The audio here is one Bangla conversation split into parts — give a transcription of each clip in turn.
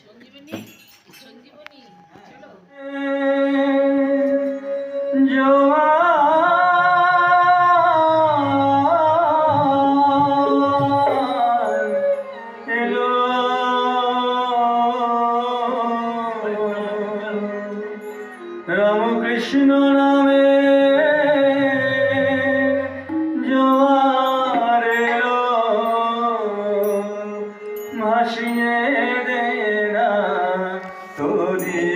সঞ্জীবনী সঞ্জীবনী চলো Lord.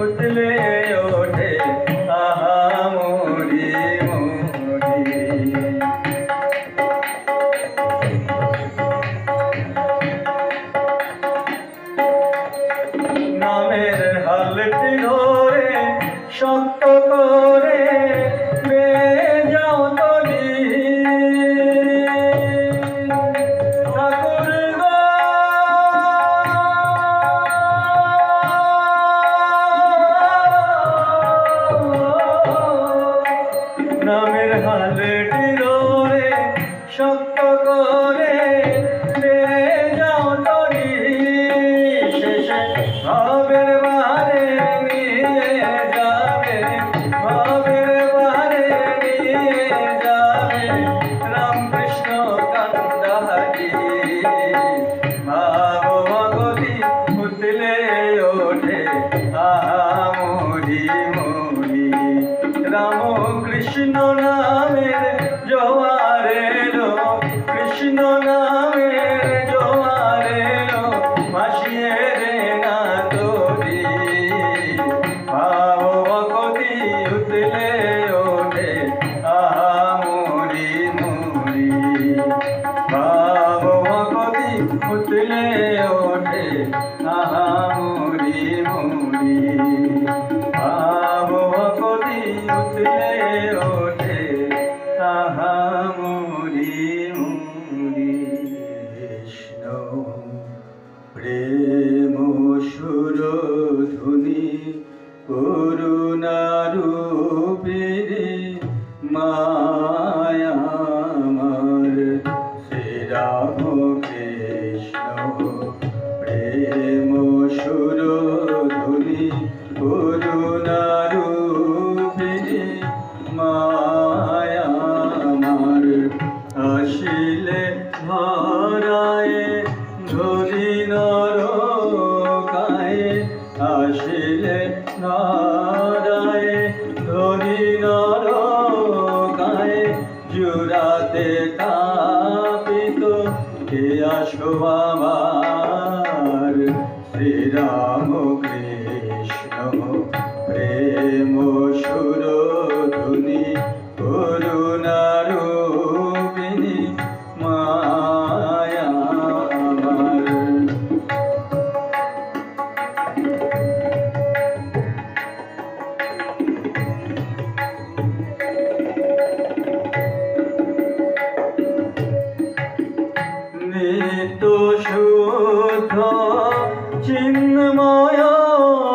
উঠলে ওঠে আহা মরি মরি। নামের হালটি ধরে সত্য রাম হরি হরি রাম কৃষ্ণ না होंगी আসিলে না যায় ধরি নর গায়ে জুড়াতে তাপিত। কে আসো আমার শ্রীরাম কৃষ্ণ চিন্ময়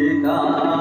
শ্রীরাম কৃষ্ণ আরাধিতা